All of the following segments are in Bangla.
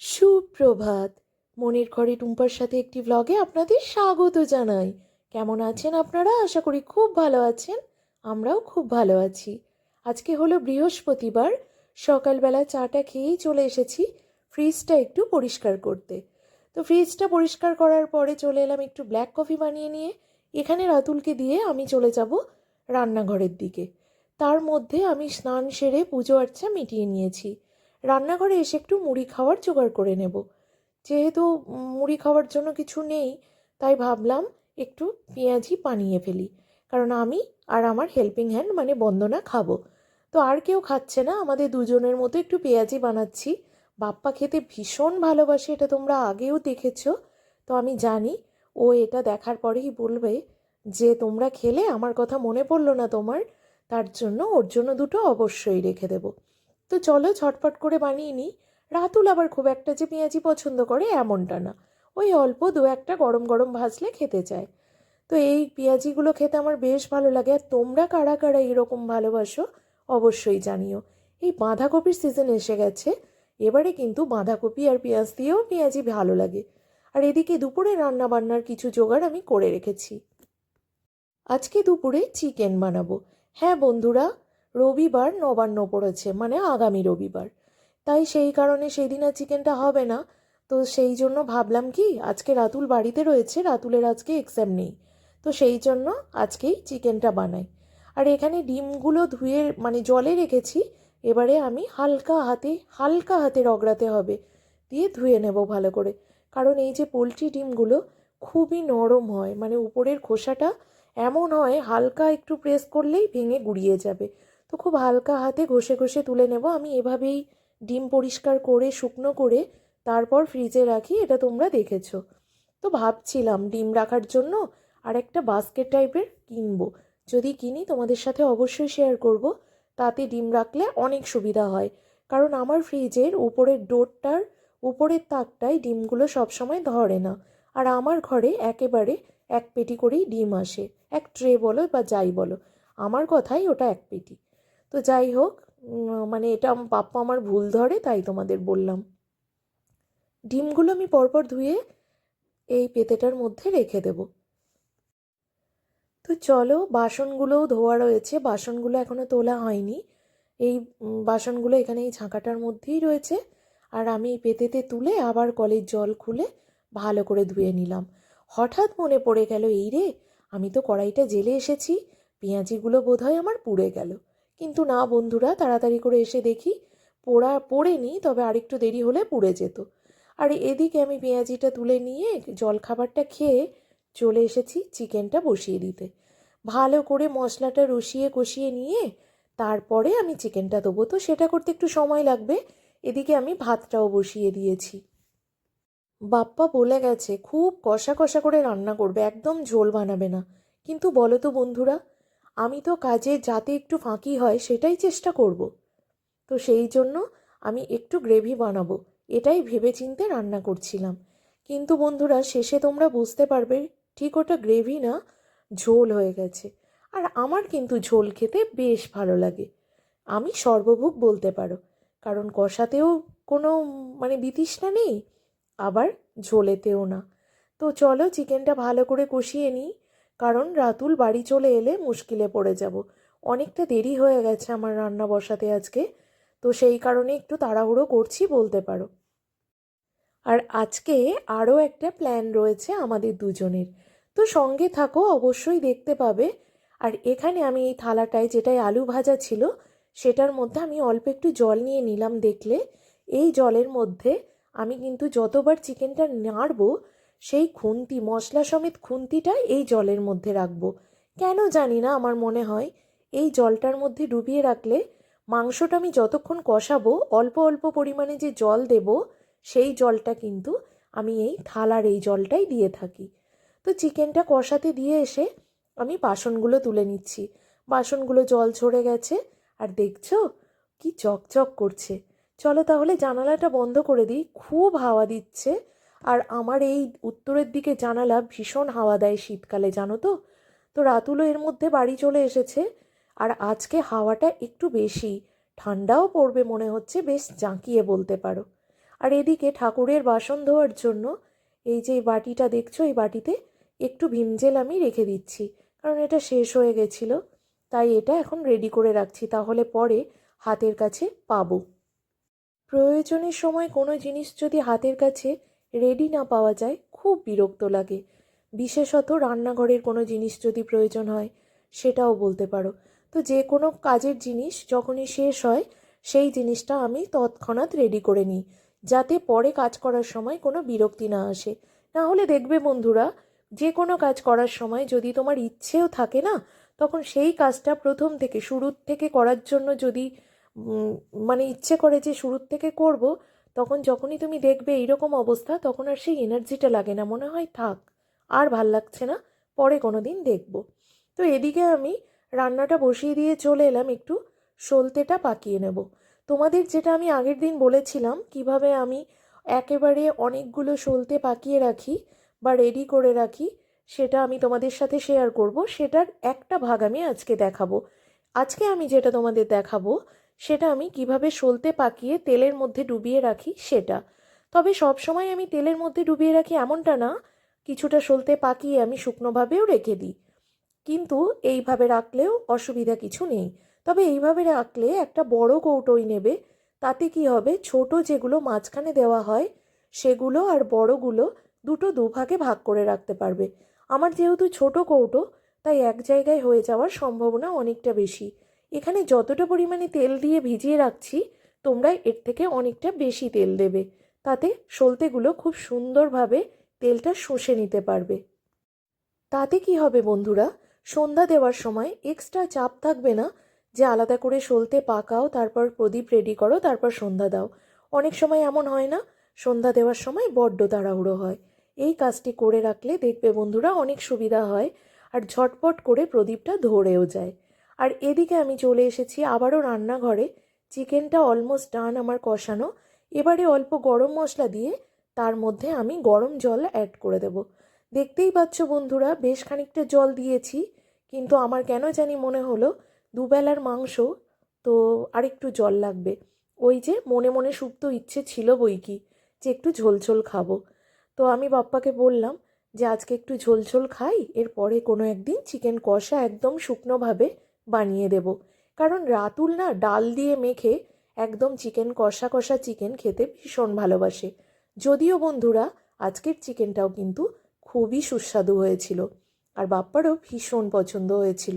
সুপ্রভাত। মনের ঘরে টুম্পার সাথে একটি ব্লগে আপনাদের স্বাগত জানাই। কেমন আছেন আপনারা? আশা করি খুব ভালো আছেন। আমরাও খুব ভালো আছি। আজকে হলো বৃহস্পতিবার। সকালবেলা চাটা খেয়েই চলে এসেছি ফ্রিজটা একটু পরিষ্কার করতে। তো ফ্রিজটা পরিষ্কার করার পরে চলে এলাম একটু ব্ল্যাক কফি বানিয়ে নিয়ে। এখানে রাতুলকে দিয়ে আমি চলে যাব রান্নাঘরের দিকে। তার মধ্যে আমি স্নান সেরে পুজো আর্চা মিটিয়ে নিয়েছি। রান্নাঘরে এসে একটু মুড়ি খাওয়ার জোগাড় করে নেব। যেহেতু মুড়ি খাওয়ার জন্য কিছু নেই, তাই ভাবলাম একটু পেঁয়াজি বানিয়ে ফেলি। কারণ আমি আর আমার হেল্পিং হ্যান্ড মানে বন্দনা খাব। তো আর কেউ খাচ্ছে না, আমাদের দুজনের মতো একটু পেঁয়াজি বানাচ্ছি। বাপ্পা খেতে ভীষণ ভালোবাসে, এটা তোমরা আগেও দেখেছ। তো আমি জানি, ও এটা দেখার পরেই বলবে যে, তোমরা খেলে, আমার কথা মনে পড়ল না তোমার। তার জন্য ওর জন্য দুটো অবশ্যই রেখে দেবো। তো চলো ঝটপট করে বানিয়ে নিই। রাতুল আবার খুব একটা যে পেঁয়াজি পছন্দ করে এমনটা না। ওই অল্প দু একটা গরম গরম ভাজলে খেতে চায়। তো এই পেঁয়াজিগুলো খেতে আমার বেশ ভালো লাগে আর তোমরা কারা কারা এরকম ভালোবাসো অবশ্যই জানিও। এই বাঁধাকপির সিজন এসে গেছে। এবারে কিন্তু বাঁধাকপি আর পেঁয়াজ দিয়েও পেঁয়াজি ভালো লাগে। আর এদিকে দুপুরে রান্না বান্নার কিছু জোগাড় আমি করে রেখেছি। আজকে দুপুরে চিকেন বানাবো। হ্যাঁ বন্ধুরা রবিবার নবান্ন পড়েছে মানে আগামী রবিবার। তাই সেই কারণে সেই দিন আর চিকেনটা হবে না। তো সেই জন্য ভাবলাম কি, আজকে রাতুল বাড়িতে রয়েছে, রাতুলের আজকে এক্সাম নেই। তো সেই জন্য আজকেই চিকেনটা বানাই। আর এখানে ডিমগুলো ধুয়ে মানে জলে রেখেছি, এবারে আমি হালকা হাতে হালকা হাতে রগড়াতে হবে, দিয়ে ধুয়ে নেব ভালো করে। কারণ এই যে পোলট্রি ডিমগুলো খুবই নরম হয় মানে উপরের খোসাটা এমন হয়, হালকা একটু প্রেস করলেই ভেঙে গুড়িয়ে যাবে। তো খুব হালকা হাতে ঘষে ঘষে তুলে নেব। আমি এভাবেই ডিম পরিষ্কার করে, শুকনো করে তারপর ফ্রিজে রাখি, এটা তোমরা দেখেছ। তো ভাবছিলাম ডিম রাখার জন্য আর একটা বাস্কেট টাইপের কিনবো। যদি কিনি তোমাদের সাথে অবশ্যই শেয়ার করব। তাতে ডিম রাখলে অনেক সুবিধা হয়। কারণ আমার ফ্রিজের উপরের ডোরটার উপরের তাকটায় ডিমগুলো সবসময় ধরে না। আর আমার ঘরে একেবারে এক পেটি করেই ডিম আসে। এক ট্রে বলো বা যাই বলো। আমার কথাই ওটা এক পেটি। তো যাই হোক মানে এটা পাপ্পা আমার ভুল ধরে, তাই তোমাদের বললাম। ডিমগুলো আমি পরপর ধুয়ে এই পেতেটার মধ্যে রেখে দেব। তো চলো, বাসনগুলোও ধোয়া রয়েছে। বাসনগুলো এখনও তোলা হয়নি। এই বাসনগুলো এখানে এই ঝাঁকাটার মধ্যেই রয়েছে। আর আমি এই পেতেতে তুলে আবার কলের জল খুলে ভালো করে ধুয়ে নিলাম। হঠাৎ মনে পড়ে গেল, এই রে, আমি তো কড়াইটা জেলে এসেছি। পেঁয়াজিগুলো বোধহয় আমার পুড়ে গেল। কিন্তু না বন্ধুরা, তাড়াতাড়ি করে এসে দেখি পোড়া, পড়েনি, তবে আরেকটু দেরি হলে পুড়ে যেত। আর এদিকে আমি পেঁয়াজিটা তুলে নিয়ে জলখাবারটা খেয়ে চলে এসেছি চিকেনটা বসিয়ে দিতে। ভালো করে মশলাটা রসিয়ে কষিয়ে নিয়ে তারপরে আমি চিকেনটা দেবো। তো সেটা করতে একটু সময় লাগবে। এদিকে আমি ভাতটাও বসিয়ে দিয়েছি। বাপ্পা বলে গেছে, খুব কষা কষা করে রান্না করবে, একদম ঝোল বানাবে না। কিন্তু বলো তো বন্ধুরা আমি তো কাজে যাতে একটু ফাঁকি হয় সেটাই চেষ্টা করব। তো সেই জন্য আমি একটু গ্রেভি বানাবো, এটাই ভেবেচিন্তে রান্না করছিলাম। কিন্তু বন্ধুরা, শেষে তোমরা বুঝতে পারবে, ঠিক ওটা গ্রেভি না, ঝোল হয়ে গেছে। আর আমার কিন্তু ঝোল খেতে বেশ ভালো লাগে। আমি সর্বভোগ বলতে পারো, কারণ কষাতেও কোনো মানে বিতৃষ্ণা নেই, আবার ঝোলেতেও না। তো চলো চিকেনটা ভালো করে কষিয়ে নিই। কারণ রাতুল বাড়ি চলে এলে মুশকিলে পড়ে যাব। অনেকটা দেরি হয়ে গেছে আমার রান্না বসাতে আজকে। তো সেই কারণে একটু তাড়াহুড়ো করছি বলতে পারো। আর আজকে আরও একটা প্ল্যান রয়েছে আমাদের দুজনের। তো সঙ্গে থাকো, অবশ্যই দেখতে পাবে। আর এখানে আমি এই থালাটায় যেটায় আলু ভাজা ছিল, সেটার মধ্যে আমি অল্প একটু জল নিয়ে নিলাম দেখলে। এই জলের মধ্যে আমি কিন্তু যতবার চিকেনটা নাড়বো সেই খুন্তি, মশলা সমেত খুন্তিটা এই জলের মধ্যে রাখব। কেন জানি না, আমার মনে হয় এই জলটার মধ্যে ডুবিয়ে রাখলে মাংসটা আমি যতক্ষণ কষাবো, অল্প অল্প পরিমাণে যে জল দেব, সেই জলটা কিন্তু আমি এই থালার এই জলটাই দিয়ে থাকি। তো চিকেনটা কষাতে দিয়ে এসে আমি বাসনগুলো তুলে নিচ্ছি। বাসনগুলো জল ঝরে গেছে, আর দেখছ কি চকচক করছে। চলো তাহলে জানালাটা বন্ধ করে দিই, খুব হাওয়া দিচ্ছে। আর আমার এই উত্তরের দিকে জানালা ভীষণ হাওয়া দেয় শীতকালে, জানো তো? তো রাতুলও এর মধ্যে বাড়ি চলে এসেছে আর আজকে হাওয়াটা একটু বেশি। ঠান্ডাও পড়বে মনে হচ্ছে, বেশ জাঁকিয়ে বলতে পারো। আর এদিকে ঠাকুরের বাসন ধোয়ার জন্য এই যে বাটিটা দেখছ, এই বাটিতে একটু ভীমজেল আমি রেখে দিচ্ছি, কারণ এটা শেষ হয়ে গেছিল। তাই এটা এখন রেডি করে রাখছি, তাহলে পরে হাতের কাছে পাবো। প্রয়োজনের সময় কোনো জিনিস যদি হাতের কাছে রেডি না পাওয়া যায়, খুব বিরক্ত লাগে। বিশেষত রান্নাঘরের কোনো জিনিস যদি প্রয়োজন হয়, সেটাও বলতে পারো। তো যে কোনো কাজের জিনিস যখনই শেষ হয়, সেই জিনিসটা আমি তৎক্ষণাৎ রেডি করে নিই, যাতে পরে কাজ করার সময় কোনো বিরক্তি না আসে। না হলে দেখবে বন্ধুরা, যে কোনো কাজ করার সময় যদি তোমার ইচ্ছেও থাকে না, তখন সেই কাজটা প্রথম থেকে, শুরুর থেকে করার জন্য যদি মানে ইচ্ছে করে যে শুরুর থেকে করব তখন যখনই তুমি দেখবে এইরকম অবস্থা, তখন আর সেই এনার্জিটা লাগে না। মনে হয় থাক, আর ভালো লাগছে না, পরে কোনো দিন দেখব। তো এদিকে আমি রান্নাটা বসিয়ে দিয়ে চলে এলাম, একটু সলতেটা পাকিয়ে নেব। তোমাদের যেটা আমি আগের দিন বলেছিলাম, কীভাবে আমি একেবারে অনেকগুলো সলতে পাকিয়ে রাখি বা রেডি করে রাখি, সেটা আমি তোমাদের সাথে শেয়ার করব। সেটার একটা ভাগ আমি আজকে দেখাবো। আজকে আমি যেটা তোমাদের দেখাবো সেটা আমি কীভাবে সলতে পাকিয়ে তেলের মধ্যে ডুবিয়ে রাখি সেটা। তবে সব সময় আমি তেলের মধ্যে ডুবিয়ে রাখি এমনটা না, কিছুটা সলতে পাকিয়ে আমি শুকনোভাবেও রেখে দিই। কিন্তু এইভাবে রাখলেও অসুবিধা কিছু নেই। তবে এইভাবে রাখলে একটা বড় কৌটোই নেবে। তাতে কি হবে, ছোট যেগুলো মাঝখানে দেওয়া হয়, সেগুলো আর বড়গুলো দুটো দুভাগে ভাগ করে রাখতে পারবে। আমার যেহেতু ছোট কৌটো, তাই এক জায়গায় হয়ে যাওয়ার সম্ভাবনা অনেকটা বেশি। এখানে যতটা পরিমাণে তেল দিয়ে ভিজিয়ে রাখছি, তোমরা এর থেকে অনেকটা বেশি তেল দেবে। তাতে সলতেগুলো খুব সুন্দরভাবে তেলটা শুষে নিতে পারবে। তাতে কি হবে বন্ধুরা? সন্ধ্যা দেওয়ার সময় এক্সট্রা চাপ থাকবে না যে আলাদা করে সলতে পাকাও, তারপর প্রদীপ রেডি করো, তারপর সন্ধ্যা দাও। অনেক সময় এমন হয় না, সন্ধ্যা দেওয়ার সময় বড্ড তাড়াহুড়ো হয়। এই কাজটি করে রাখলে দেখবে বন্ধুরা অনেক সুবিধা হয়, আর ঝটপট করে প্রদীপটা ধরেও যায়। আর এদিকে আমি চলে এসেছি আবারও রান্নাঘরে। চিকেনটা অলমোস্ট ডান আমার কষানো। এবারে অল্প গরম মশলা দিয়ে তার মধ্যে আমি গরম জল অ্যাড করে দেব। দেখতেই পাচ্ছ বন্ধুরা, বেশ খানিকটা জল দিয়েছি, কিন্তু আমার কেন জানি মনে হলো দুবেলার মাংস, তো আরেকটু জল লাগবে। ওই যে মনে মনে সুপ্ত ইচ্ছে ছিল বই কি, যে একটু ঝোলঝোল খাব। তো আমি বাপ্পাকে বললাম যে আজকে একটু ঝোলঝোল খাই, এরপরে কোনো একদিন চিকেন কষা একদম শুকনোভাবে বানিয়ে দেব। কারণ রাতুল না ডাল দিয়ে মেখে একদম চিকেন কষা কষা চিকেন খেতে ভীষণ ভালোবাসে। যদিও বন্ধুরা আজকের চিকেনটাও কিন্তু খুবই সুস্বাদু হয়েছিল আর বাপ্পারও ভীষণ পছন্দ হয়েছিল।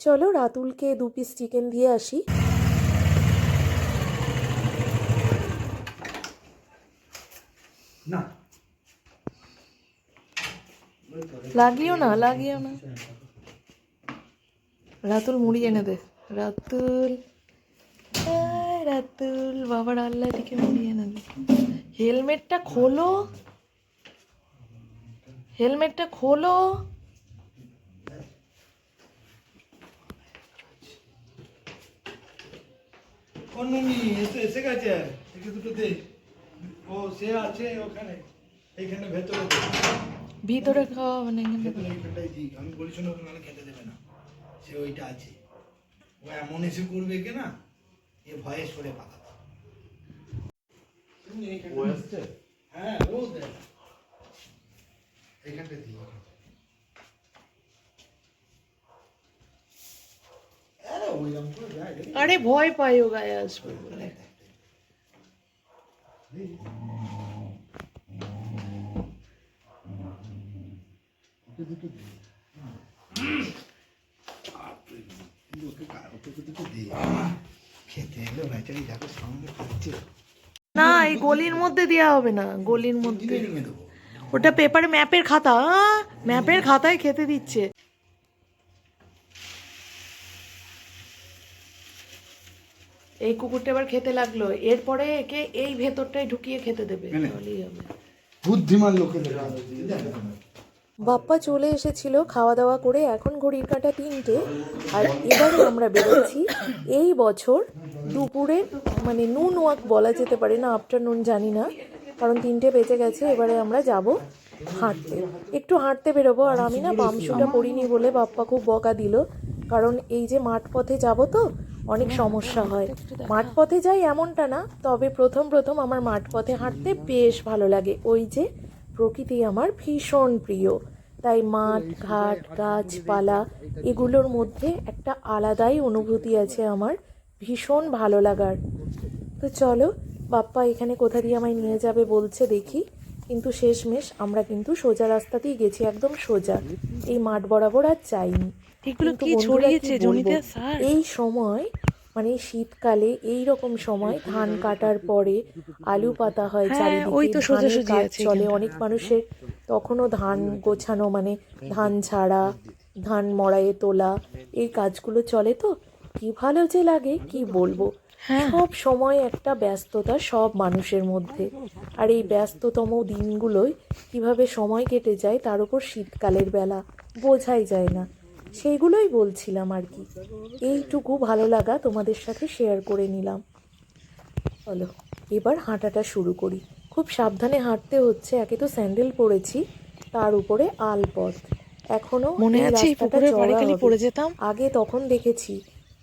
চলো রাতুলকে দু পিস চিকেন দিয়ে আসি। না। লাগিও না লাগিও না। রাতুল মুড়ি এনে দে রাতুল রাতুল বাবার আল্লাহ দিকে মুড়ি এনে দে হেলমেটটা খোলো হেলমেটটা খোলো অন্যনি এসে এসে গেছে একে দুটো দে ও সে আছে ওখানে এইখানে ভেতরে ভিতরে খাওয়া মানে আমি বলি শোনো সে ওইটা আছে। ও এমন এসে করবে কে না এ ভয়ে সরে পালাবে। হ্যাঁ দিই আরে ভয় পাই ও গায়ে আসবে বলে ওকে কা- ওকে দুটো দে খেতে এলো বেচারি দেখো সামনে খাচ্ছে না এই গলির মধ্যে দেওয়া হবে না গলির মধ্যে। ওটা পেপারে ম্যাপের খাতা ম্যাপের খাতায় খেতে দিচ্ছে। এই কুকুরটা এবার খেতে লাগল এরপরে একে এই ভেতরটায় ঢুকিয়ে খেতে দেবে। বুদ্ধিমান লোকেদের বাপ্পা চলে এসেছিল খাওয়া দাওয়া করে এখন ঘড়ির কাঁটা তিনটে। আর এবারে আমরা বেরোচ্ছি। এই বছর দুপুরে মানে নুন ওয়াক বলা যেতে পারে না, আফটারনুন জানি না, কারণ তিনটে বেঁচে গেছে, এবারে আমরা যাব হাঁটতে। একটু হাঁটতে বেরোবো, আর আমি না পামশুটা পরিনি বলে বাপ্পা খুব বকা দিল, কারণ এই যে মাঠ পথে যাব তো, অনেক সমস্যা হয়। মাঠ পথে যাই এমনটা না, তবে প্রথম প্রথম আমার মাঠ পথে হাঁটতে বেশ ভালো লাগে। ওই যে প্রকৃতি আমার ভীষণ প্রিয়। তাই মাঠ ঘাট গাছপালা এগুলোর মধ্যে একটা আলাদাই অনুভূতি আছে আমার ভীষণ ভালো লাগার। তো চলো বাপ্পা এখানে কোথা দিয়ে আমায় নিয়ে যাবে বলছে দেখি কিন্তু শেষমেশ আমরা কিন্তু সোজা রাস্তাতেই গেছি একদম সোজা। এই মাঠ বরাবর আর যাইনি। এগুলো কি ছড়িয়েছে জমিতে? এই সময় মানে শীতকালে এই রকম সময় ধান কাটার পরে আলু পাতা হয় হ্যাঁ, চারিদিকে ওই তো ধানের কাজ আছে চলে। অনেক মানুষের তখনও ধান গোছানো মানে ধান ছাড়া ধান মড়াইয়ে তোলা এই কাজগুলো চলে তো। কি ভালো যে লাগে কি বলব? হ্যাঁ। সব সময় একটা ব্যস্ততা সব মানুষের মধ্যে। আর এই ব্যস্ততম দিনগুলোয় কীভাবে সময় কেটে যায় তার উপর শীতকালের বেলা বোঝাই যায় না। সেইগুলোই বলছিলাম আর কি। এইটুকু ভালো লাগা তোমাদের সাথে শেয়ার করে নিলাম। চলো এবার হাঁটাটা শুরু করি। খুব সাবধানে হাঁটতে হচ্ছে একে তো স্যান্ডেল পরেছি তার উপরে আলপথ। এখনও মনে আছে এই পুকুরের পাড়ে খালি পড়ে যেতাম? আগে তখন দেখেছি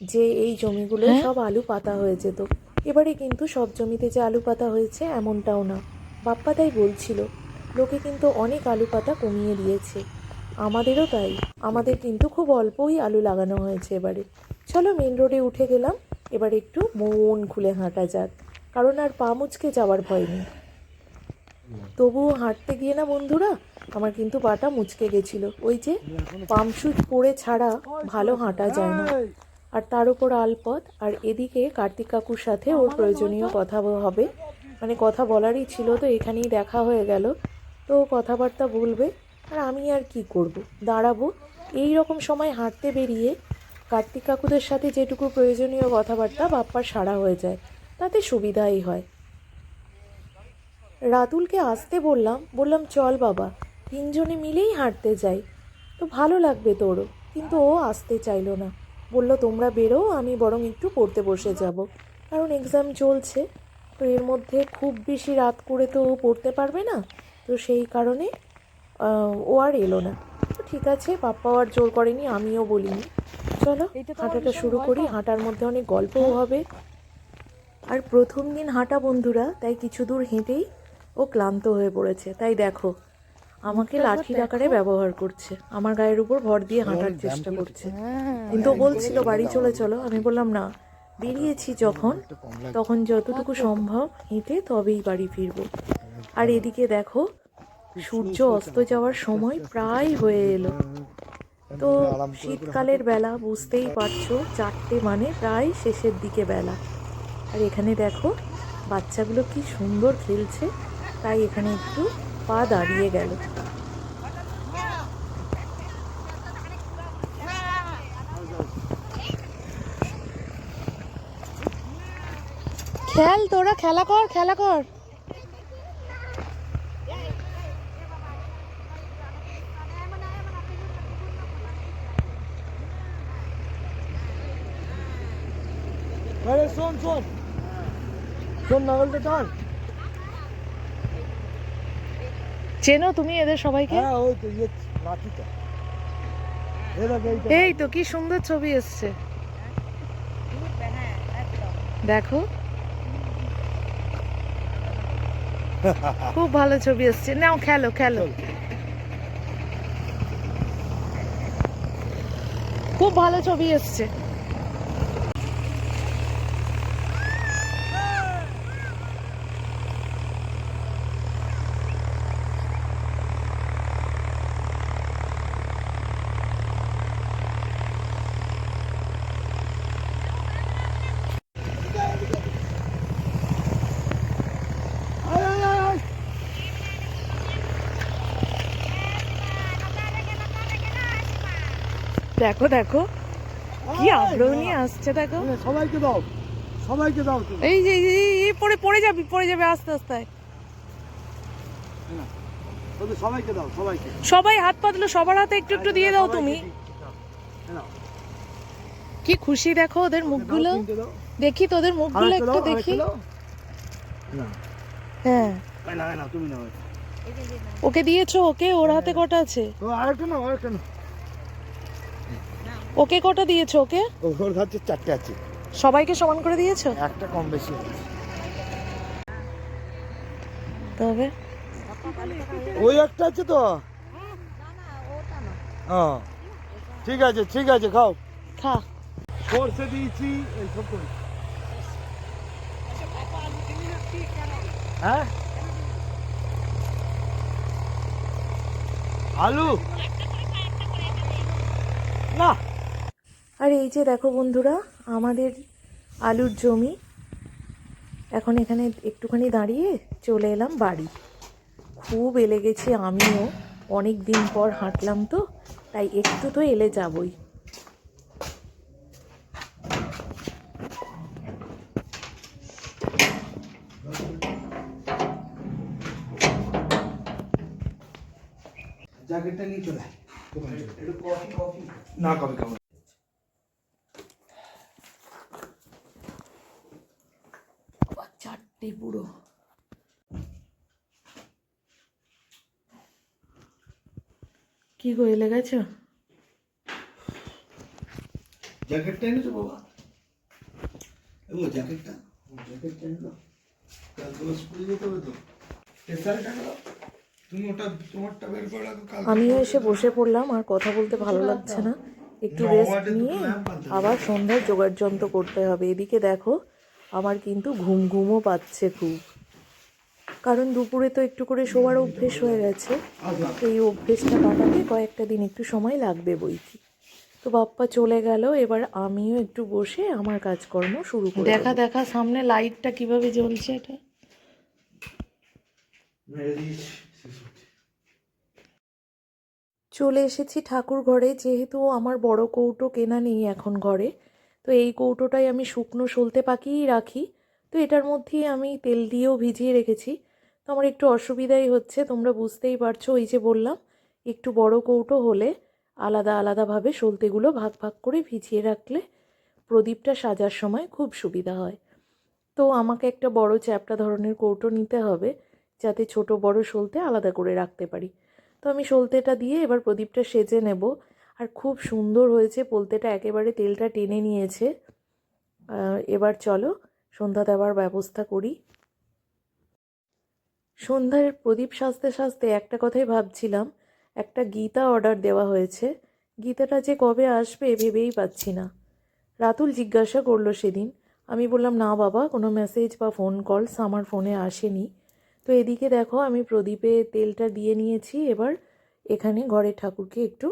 যে এই জমিগুলো হ্যাঁ? সব আলু পাতা হয়ে যেত। এবারে কিন্তু সব জমিতে যে আলু পাতা হয়েছে এমনটাও না। বাপ্পা তাই বলছিল লোকে কিন্তু অনেক আলু পাতা কমিয়ে দিয়েছে। আমাদেরও তাই। আমাদের কিন্তু খুব অল্পই আলু লাগানো হয়েছে এবারে। চলো মেন রোডে উঠে গেলাম। এবার একটু মন খুলে হাঁটা যাক। কারণ আর পা মুচকে যাওয়ার ভয় নেই। তবুও হাঁটতে গিয়ে না বন্ধুরা, আমার কিন্তু পাটা মুচকে গেছিল। ওই যে পামশুজ পরে ছাড়া ভালো হাঁটা যায় না। আর তার উপর আলপথ, আর এদিকে কার্তিক কাকুর সাথে ওর প্রয়োজনীয় কথা হবে। মানে কথা বলারই ছিল তো এখানেই দেখা হয়ে গেল। তো কথাবার্তা বলবে। আর আমি আর কি করব? দাঁড়াবো। এই রকম সময় হাঁটতে বেরিয়ে কার্তিক কাকুদের সাথে যেটুকু প্রয়োজনীয় কথাবার্তা বাপ্পার সারা হয়ে যায়, তাতে সুবিধাই হয়। রাতুলকে আসতে বললাম বললাম, চল বাবা, তিনজনে মিলেই হাঁটতে যাই। তো ভালো লাগবে তোরও। কিন্তু ও আসতে চাইলো না। বলল, তোমরা বেরো, আমি বরং একটু পড়তে বসে যাব। কারণ এক্সাম চলছে, তো এর মধ্যে খুব বেশি রাত করে তো ও পড়তে পারবে না। তো সেই কারণে ও আর এলো না। তো ঠিক আছে পাপ্পাও আর জোর করেনি আমিও বলিনি। চলো হাঁটাটা শুরু করি হাঁটার মধ্যে অনেক গল্পও হবে। আর প্রথম দিন হাঁটা বন্ধুরা তাই কিছু দূর হেঁটেই ও ক্লান্ত হয়ে পড়েছে। তাই দেখো আমাকে লাঠির আকারে ব্যবহার করছে। আমার গায়ের উপর ভর দিয়ে হাঁটার চেষ্টা করছে। কিন্তু ও বলছিল বাড়ি চলে চলো। আমি বললাম না বেরিয়েছি যখন। তখন যতটুকু সম্ভব হেঁটে তবেই বাড়ি ফিরবো। আর এদিকে দেখো সূর্য অস্ত যাওয়ার সময় প্রায় হয়ে এলো। তো শীতকালের বেলা বুঝতেই পারছ চারটে মানে প্রায় শেষের দিকে বেলা। আর এখানে দেখো বাচ্চাগুলো কি সুন্দর খেলছে তাই এখানে একটু পা দাঁড়িয়ে গেল। খেল তোরা খেলা কর খেলা কর আরে শোন শোন শোন নাগলটা টান। চেনো তুমি এদের সবাইকে? হ্যাঁ ওই তো ইয়ে এই তো কি সুন্দর ছবি এসছে। দেখো। খুব ভালো ছবি এসছে। নাও খেলো খেলো। খুব ভালো ছবি এসছে। দেখো দেখো। কি আগ্রহ নিয়ে আসছে দেখো। এই, সবাইকে দাও সবাইকে দাও এই যে এই পড়ে পড়ে যাবি পড়ে যাবে আস্তে আস্তে। ওদের সবাইকে দাও সবাইকে। সবাই হাত পাতলো সবার হাতে একটু একটু দিয়ে দাও তুমি। কি খুশি দেখো ওদের মুখগুলো। দেখি তোদের মুখগুলো একটু দেখি। না, হ্যাঁ। ওকে দিয়েছ ওকে ওর হাতে কটা আছে? তো আরেকটা নাও, আরেকটা নাও। ওকে কটা দিয়েছ ওকে? ওর কাছে চারটে আছে। সবাইকে সমান করে দিয়েছ? একটা কম বেশি তবে? ওই একটা আছে তো? হ্যাঁ ঠিক আছে ঠিক আছে খাও। খা। সর্ষে দিয়েছি এইসব করি। হ্যাঁ? আলু? না। এই যে দেখো বন্ধুরা আমাদের আলুর জমি। এখন এখানে একটুখানি দাঁড়িয়ে চলে এলাম বাড়ি। খুব এলে গেছি আমিও অনেক দিন পর হাঁটলাম তো তাই একটু তো এলে যাবই। জ্যাকেটটা নিয়ে চলে না কফি খাব না। পুরো কি এলে গেছো? জ্যাকেটটা এনেছো বাবা? ও জ্যাকেটটা ও, জ্যাকেটটা এনে কাল তোমার স্কুলে যেতে হবে তো। টেসারটা দাও তুমি ওটা তোমারটা বের করে রাখো কাল আমিও এসে বসে পড়লাম আর কথা বলতে ভালো লাগছে না। একটু রেস্ট নিয়ে আবার সন্ধ্যায় জোগাড় যন্ত্র করতে হবে। এদিকে দেখো আমার কিন্তু ঘুম ঘুমও পাচ্ছে খুব। কারণ দুপুরে তো একটু করে শোয়ার অভ্যেস হয়ে গেছে। এই অভ্যেসটা কাটাতে কয়েকটা দিন একটু সময় লাগবে বই কি তো বাপ্পা চলে গেল এবার আমিও একটু বসে আমার কাজকর্ম শুরু করে দেখা দেখা সামনে লাইটটা কীভাবে জ্বলছে এটা। চলে এসেছি ঠাকুর ঘরে যেহেতু আমার বড় কৌটো কেনা নেই এখন ঘরে। তো এই কৌটোটাই আমি শুকনো সলতে পাকিয়েই রাখি। তো এটার মধ্যেই আমি তেল দিয়েও ভিজিয়ে রেখেছি। তো আমার একটু অসুবিধাই হচ্ছে, তোমরা বুঝতেই পারছ ওই যে বললাম, একটু বড় কৌটো হলে আলাদা আলাদাভাবে সলতেগুলো ভাগ ভাগ করে ভিজিয়ে রাখলে প্রদীপটা সাজার সময় খুব সুবিধা হয়। তো আমাকে একটা বড় চ্যাপটা ধরনের কৌটো নিতে হবে, যাতে ছোট বড় সলতে আলাদা করে রাখতে পারি। তো আমি সলতেটা দিয়ে এবার প্রদীপটা সেজে নেব। আর খুব সুন্দর হয়েছে, পোলতেটা একেবারে তেলটা টেনে নিয়েছে। এবার চলো, সন্ধ্যা দেওয়ার ব্যবস্থা করি। সন্ধ্যার প্রদীপ সাজতে সাজতে একটা কথাই ভাবছিলাম, একটা গীতা অর্ডার দেওয়া হয়েছে। গীতাটা যে কবে আসবে ভেবেই পাচ্ছি না। রাতুল জিজ্ঞাসা করল সেদিন। আমি বললাম, না বাবা, কোনো মেসেজ বা ফোন কলস আমার ফোনে আসেনি। তো এদিকে দেখো, আমি প্রদীপে তেলটা দিয়ে নিয়েছি, এবার এখানে ঘরের ঠাকুরকে একটু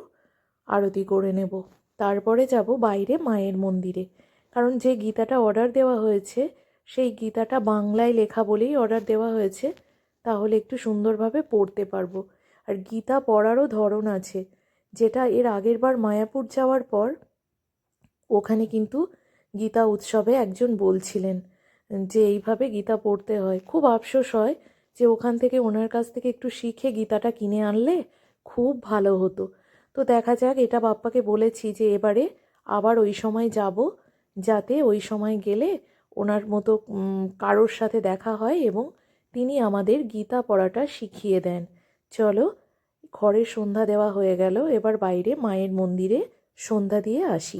আরতি করে নেব। তারপরে যাব বাইরে মায়ের মন্দিরে। কারণ যে গীতাটা অর্ডার দেওয়া হয়েছে, সেই গীতাটা বাংলায় লেখা বলেই অর্ডার দেওয়া হয়েছে, তাহলে একটু সুন্দরভাবে পড়তে পারব। আর গীতা পড়ারও ধরন আছে, যেটা এর আগের বার মায়াপুর যাওয়ার পর, ওখানে কিন্তু গীতা উৎসবে একজন বলছিলেন যে এইভাবে গীতা পড়তে হয়। খুব আফসোস হয় যে ওখান থেকে ওনার কাছ থেকে একটু শিখে গীতাটা কিনে আনলে খুব ভালো হতো। তো দেখা যাক, এটা বাপ্পাকে বলেছি যে এবারে আবার ওই সময় যাব, যাতে ওই সময় গেলে ওনার মতো কারোর সাথে দেখা হয় এবং তিনি আমাদের গীতা পড়াটা শিখিয়ে দেন। চলো, ঘরে সন্ধ্যা দেওয়া হয়ে গেল, এবার বাইরে মায়ের মন্দিরে সন্ধ্যা দিয়ে আসি।